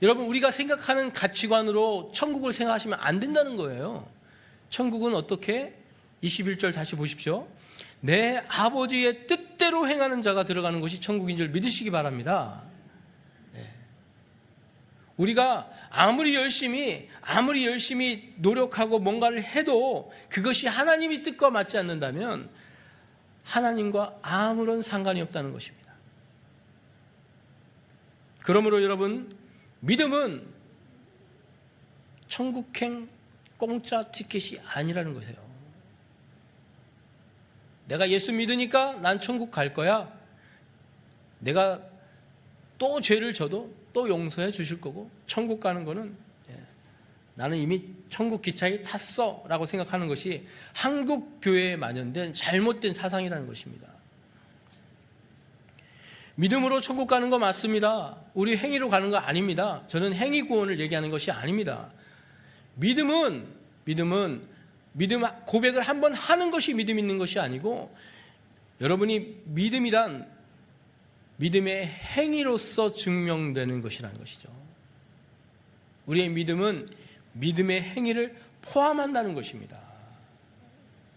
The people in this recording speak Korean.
여러분 우리가 생각하는 가치관으로 천국을 생각하시면 안 된다는 거예요. 천국은 어떻게? 21절 다시 보십시오. 내 아버지의 뜻대로 행하는 자가 들어가는 것이 천국인 줄 믿으시기 바랍니다. 네. 우리가 아무리 열심히 아무리 열심히 노력하고 뭔가를 해도 그것이 하나님의 뜻과 맞지 않는다면 하나님과 아무런 상관이 없다는 것입니다. 그러므로 여러분 믿음은 천국행 공짜 티켓이 아니라는 거세요. 내가 예수 믿으니까 난 천국 갈 거야. 내가 또 죄를 져도 또 용서해 주실 거고 천국 가는 거는 예, 나는 이미 천국 기차에 탔어라고 생각하는 것이 한국 교회에 만연된 잘못된 사상이라는 것입니다. 믿음으로 천국 가는 거 맞습니다. 우리 행위로 가는 거 아닙니다. 저는 행위 구원을 얘기하는 것이 아닙니다. 믿음은 믿음은 믿음 고백을 한 번 하는 것이 믿음 있는 것이 아니고 여러분이 믿음이란 믿음의 행위로서 증명되는 것이라는 것이죠. 우리의 믿음은 믿음의 행위를 포함한다는 것입니다.